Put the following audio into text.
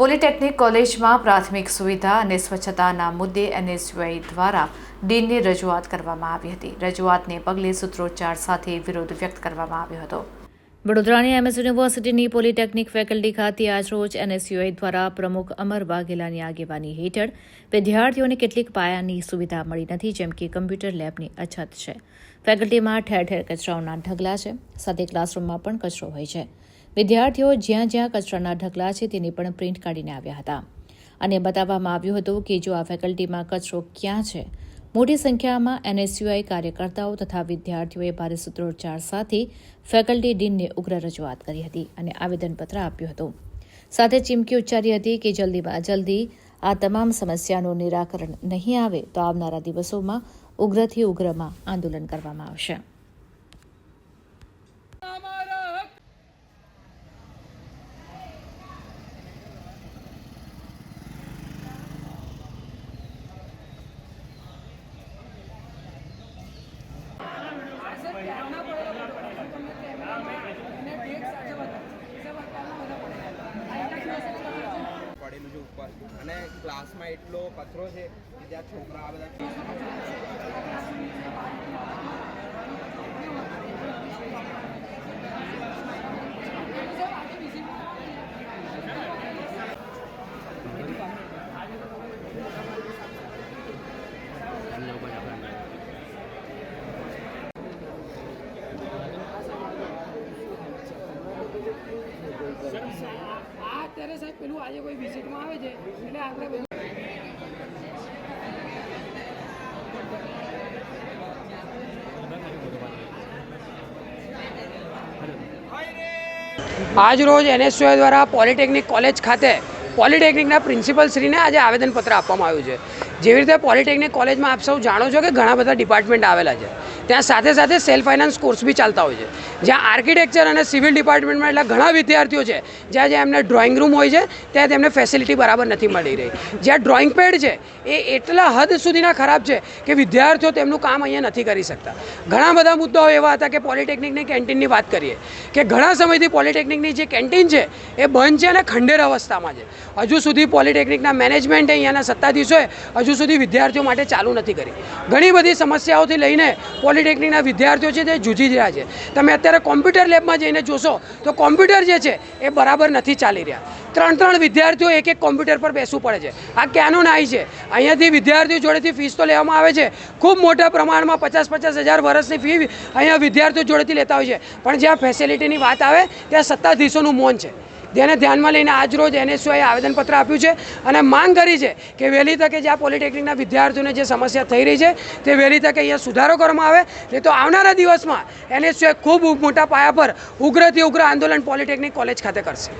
Polytechnic કોલેજમાં પ્રાથમિક સુવિધા અને સ્વચ્છતાના મુદ્દે એનએસયુઆઈ દ્વારા ડીનને રજૂઆત કરવામાં આવી હતી. રજૂઆતને પગલે સૂત્રોચ્ચાર સાથે વિરોધ વ્યક્ત કરવામાં આવ્યો હતો. વડોદરાની એમએસ યુનિવર્સિટીની પોલિટેકનિક ફેકલ્ટી ખાતે આજરોજ એનએસયુઆઈ દ્વારા પ્રમુખ અમર વાઘેલાની આગેવાની હેઠળ વિદ્યાર્થીઓને કેટલીક પાયાની સુવિધા મળી નથી, જેમ કે કમ્પ્યુટર લેબની અછત છે. ફેકલ્ટીમાં ઠેર ઠેર કચરાઓના ઢગલા છે. સાથે ક્લાસરૂમમાં પણ કચરો હોય છે. વિદ્યાર્થીઓ જ્યાં જ્યાં કચરાના ઢગલા છે તેની પણ પ્રિન્ટ કાઢીને આવ્યા હતા. અને બતાવવામાં આવ્યું હતું કે જો આ ફેકલ્ટીમાં કચરો ક્યાં છે, મોટી સંખ્યામાં એનએસયુઆઈ કાર્યકર્તાઓ તથા વિદ્યાર્થીઓએ ભારે સૂત્રોચ્ચાર સાથે ફેકલ્ટી ડીનને ઉગ્ર રજૂઆત કરી હતી અને આવેદનપત્ર આપ્યું હતું. સાથે ચીમકી ઉચ્ચારી હતી કે જલ્દીમાં જલ્દી આ તમામ સમસ્યાનું નિરાકરણ નહીં આવે તો આવનારા દિવસોમાં ઉગ્રથી ઉગ્રમાં આંદોલન કરવામાં આવશે. પડેલું છે ઉપર અને ક્લાસમાં એટલો કચરો છે કે ત્યાં છોકરા આ બધા આ અત્યારે સાહેબ પેલું આજે કોઈ વિઝિટમાં આવે છે, એટલે આપણે આજરોજ આજ રોજ એનએસયુઆઈ દ્વારા પોલિટેકનિક કોલેજ ખાતે પોલિટેકનિકના પ્રિન્સિપલ શ્રીને આજે આવેદનપત્ર આપવામાં આવ્યું છે. જેવી રીતે પોલિટેકનિક કોલેજમાં આપ સૌ જાણો છો કે ઘણા બધા ડિપાર્ટમેન્ટ આવેલા છે. ત્યાં સાથે સાથે સેલ્ફ ફાઇનાન્સ કોર્સ બી ચાલતા હોય છે. જ્યાં આર્કિટેક્ચર અને સિવિલ ડિપાર્ટમેન્ટમાં એટલા ઘણા વિદ્યાર્થીઓ છે, જ્યાં જ્યાં એમને ડ્રોઈંગ રૂમ હોય છે, ત્યાં તેમને ફેસિલિટી બરાબર નથી મળી રહી. જ્યાં ડ્રોઈંગ પેડ છે, એ એટલા હદ સુધીના ખરાબ છે કે વિદ્યાર્થીઓ તેમનું કામ અહીંયા નથી કરી શકતા. ઘણા બધા મુદ્દાઓ એવા હતા કે પોલિટેકનિકની કેન્ટીનની વાત કરીએ, કે ઘણા સમયથી પોલિટેકનિકની જે કેન્ટીન છે, એ બંધ છે અને ખંડેર અવસ્થામાં છે. હજુ સુધી પોલિટેકનિકના મેનેજમેન્ટે અહીંયાના સત્તાધીશોએ હજુ સુધી વિદ્યાર્થીઓ માટે ચાલુ નથી કરી. ઘણી બધી સમસ્યાઓથી લઈને પોલિટેકનિકના વિદ્યાર્થીઓ છે તે જૂજી રહ્યા છે. તમે અત્યારે કોમ્પ્યુટર લેબમાં જઈને જોશો, તો કોમ્પ્યુટર જે છે એ બરાબર નથી ચાલી રહ્યા. ત્રણ ત્રણ વિદ્યાર્થીઓ એક એક કોમ્પ્યુટર પર બેસવું પડે છે. આ ક્યાંનું નાય છે? અહીંયાથી વિદ્યાર્થીઓ જોડેથી ફીસ તો લેવામાં આવે છે. ખૂબ મોટા પ્રમાણમાં પચાસ પચાસ હજાર વર્ષની ફી અહીંયા વિદ્યાર્થીઓ જોડેથી લેતા હોય છે. પણ જ્યાં ફેસિલિટીની વાત આવે, ત્યાં સત્તાધીશોનું મૌન છે. જેને ધ્યાનમાં લઈને આજ રોજ એનએસયુઆઈએ આવેદનપત્ર આપ્યું છે અને માંગ કરી છે કે વહેલી તકે જે આ પોલિટેકનિકના વિદ્યાર્થીઓને જે સમસ્યા થઈ રહી છે તે વહેલી તકે અહીંયા સુધારો કરવામાં આવે. નહીં તો આવનારા દિવસમાં એનએસયુઆઈ ખૂબ મોટા પાયા પર ઉગ્રથી ઉગ્ર આંદોલન પોલિટેકનિક કોલેજ ખાતે કરશે.